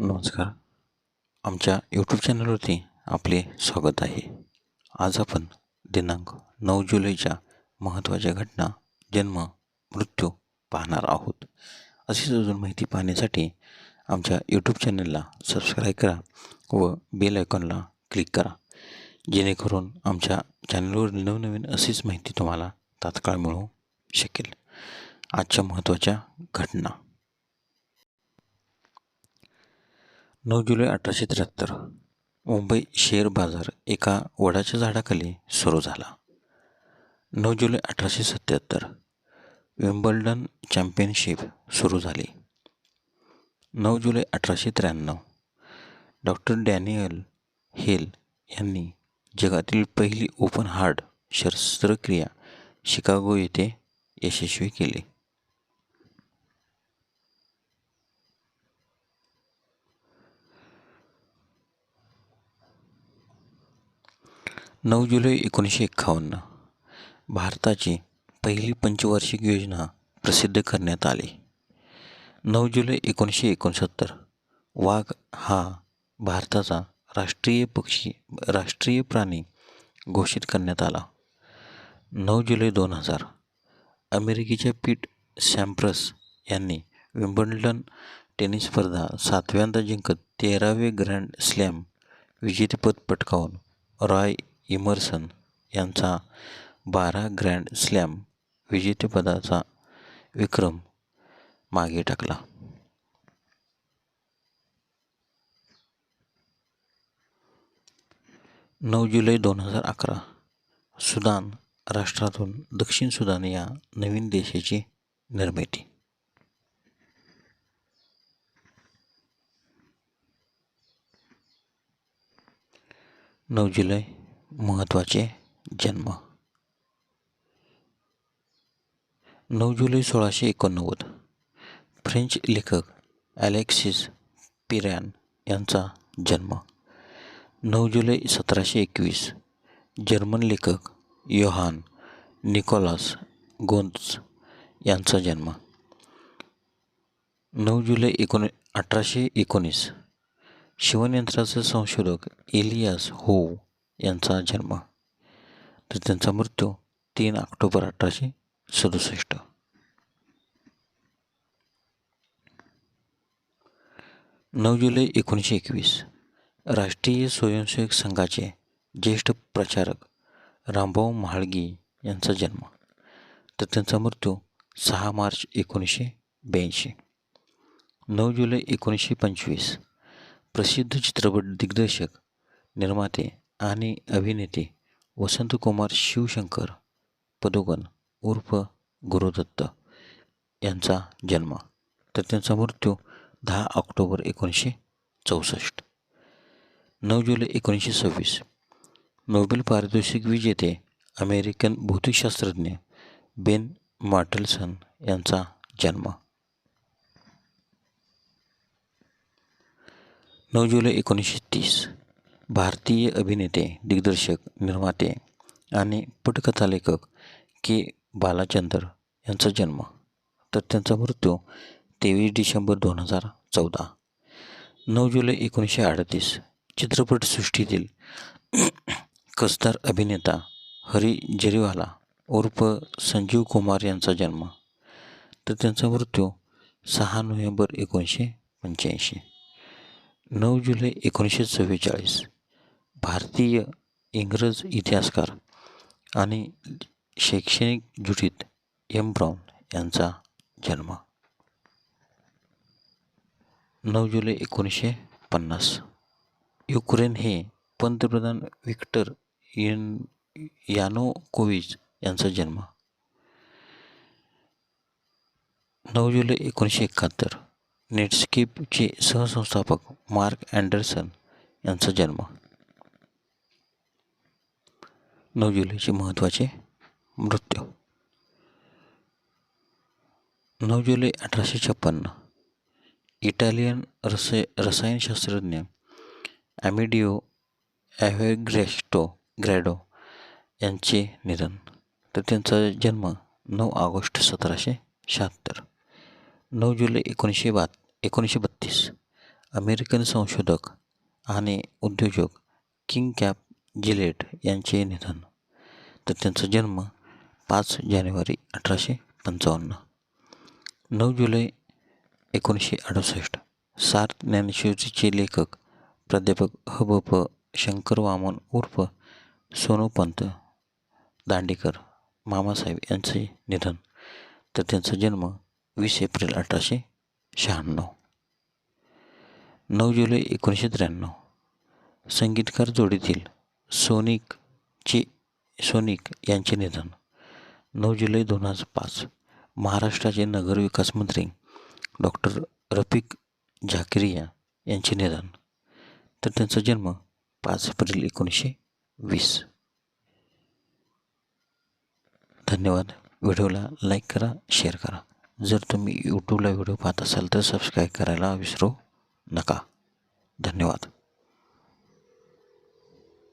नमस्कार. आमच्या यूट्यूब चॅनलवरती आपले स्वागत आहे. आज आपण दिनांक नऊ जुलैच्या महत्त्वाच्या घटना जन्म मृत्यू पाहणार आहोत. अशीच अजून माहिती पाहण्यासाठी आमच्या यूट्यूब चॅनलला सबस्क्राईब करा व बेल आयकॉनला क्लिक करा. जेणेकरून आमच्या चॅनलवर नवनवीन अशीच माहिती तुम्हाला तात्काळ मिळू शकेल. आजच्या महत्त्वाच्या घटना. नऊ जुलै अठराशे त्र्याहत्तर. मुंबई शेअर बाजार एका वडाच्या झाडाखाली सुरू झाला. नऊ जुलै अठराशे सत्याहत्तर विम्बल्डन चॅम्पियनशिप सुरू झाली. नऊ जुलै अठराशे त्र्याण्णव डॉक्टर डॅनियल हेल यांनी जगातील पहिली ओपन हार्ट शस्त्रक्रिया शिकागो येथे यशस्वी केली. नऊ जुलै एकोणीसशे एक्कावन्न. भारताची पहिली पंचवार्षिक योजना प्रसिद्ध करण्यात आली. नऊ जुलै एकोणीसशे एकोणसत्तर. वाघ हा भारताचा राष्ट्रीय पक्षी राष्ट्रीय प्राणी घोषित करण्यात आला. नऊ जुलै दोन हजार. अमेरिकेच्या पीट सॅम्प्रस यांनी विम्बल्डन टेनिस स्पर्धा सातव्यांदा जिंकत तेरावे ग्रँड स्लॅम विजेतेपद पटकावून रॉय इमर्सन यांचा बारा ग्रँड स्लॅम विजेतेपदाचा विक्रम मागे टाकला. नऊ जुलै दोन हजार अकरा सुदान राष्ट्रातून दक्षिण सुदान या नवीन देशाची निर्मिती. नऊ जुलै महत्त्वाचे जन्म. नऊ जुलै सोळाशे एकोणनव्वद. फ्रेंच लेखक ॲलेक्सिस पिरॅन यांचा जन्म. नऊ जुलै सतराशे एकवीस. जर्मन लेखक योहान निकोलास गोन्स यांचा जन्म. नऊ जुलै एकोणी अठराशे एकोणीस. शिवणयंत्राचे संशोधक एलियास हो यांचा जन्म. तर त्यांचा मृत्यू तीन ऑक्टोबर अठराशे सदुसष्ट. नऊ जुलै एकोणीसशे एकवीस. राष्ट्रीय स्वयंसेवक संघाचे ज्येष्ठ प्रचारक रामभाऊ महाळगी यांचा जन्म. तर त्यांचा मृत्यू सहा मार्च एकोणीसशे ब्याऐंशी. नऊ जुलै एकोणीसशे पंचवीस. प्रसिद्ध चित्रपट दिग्दर्शक निर्माते आणि अभिनेते वसंतकुमार शिवशंकर पदुगन उर्फ गुरुदत्त यांचा जन्म. तर त्यांचा मृत्यू दहा ऑक्टोबर एकोणीसशे चौसष्ट. नऊ जुलै एकोणीसशे सव्वीस. नोबेल पारितोषिक विजेते अमेरिकन भौतिकशास्त्रज्ञ बेन मार्टलसन यांचा जन्म. नऊ जुलै एकोणीसशे तीस. भारतीय अभिनेते दिग्दर्शक निर्माते आणि पटकथालेखक के. बालाचंद्र यांचा जन्म. तर त्यांचा मृत्यू तेवीस डिसेंबर दोन हजार चौदा. नऊ जुलै एकोणीसशे अडतीस. चित्रपटसृष्टीतील कसदार अभिनेता हरी जरीवाला उर्फ संजीव कुमार यांचा जन्म. तर त्यांचा मृत्यू सहा नोव्हेंबर एकोणीसशे पंच्याऐंशी. नऊ जुलै एकोणीसशे चव्वेचाळीस भारतीय इंग्रज इतिहासकार आणि शैक्षणिक जुटीत एम ब्राऊन यांचा जन्म. नऊ जुलै एकोणीसशे पन्नास. युक्रेन हे पंतप्रधान विक्टर यन यानोकोविच यांचा जन्म. नऊ जुलै एकोणीसशे एकाहत्तर. नेटस्केपचे सहसंस्थापक मार्क अँडरसन यांचा जन्म. नऊ जुलैचे महत्त्वाचे मृत्यू. नऊ जुलै अठराशे छप्पन्न. इटालियन रसे रसायनशास्त्रज्ञ ॲमिडिओ ॲव्हेग्रेस्टो ग्रॅडो यांचे निधन. तर त्यांचा जन्म नऊ ऑगस्ट सतराशे शहात्तर. नऊ जुलै एकोणीसशे बात एकोणीसशे बत्तीस. अमेरिकन संशोधक आणि उद्योजक किंग कॅप जिलेट यांचे निधन. तर त्यांचा जन्म पाच जानेवारी अठराशे पंचावन्न. नऊ जुलै एकोणीसशे अडुसष्ट. सार्थ ज्ञानेश्वरीचे लेखक प्राध्यापक ह ब प शंकर वामन उर्फ सोनूपंत दांडेकर मामासाहेब यांचे निधन. तर त्यांचा जन्म वीस एप्रिल अठराशे शहाण्णव. नऊ जुलै एकोणीसशे त्र्याण्णव. संगीतकार जोडीतील सोनिकचे सोनिक यांचे निधन. नऊ जुलै दोन हजार पाच महाराष्ट्राचे नगरविकास मंत्री डॉक्टर रफिक झाकिरिया यांचे निधन. तर त्यांचा जन्म पाच एप्रिल एकोणीसशे वीस. धन्यवाद. व्हिडिओला लाईक करा शेअर करा. जर तुम्ही यूट्यूबला व्हिडिओ पाहत असाल तर सबस्क्राईब करायला विसरू नका. धन्यवाद.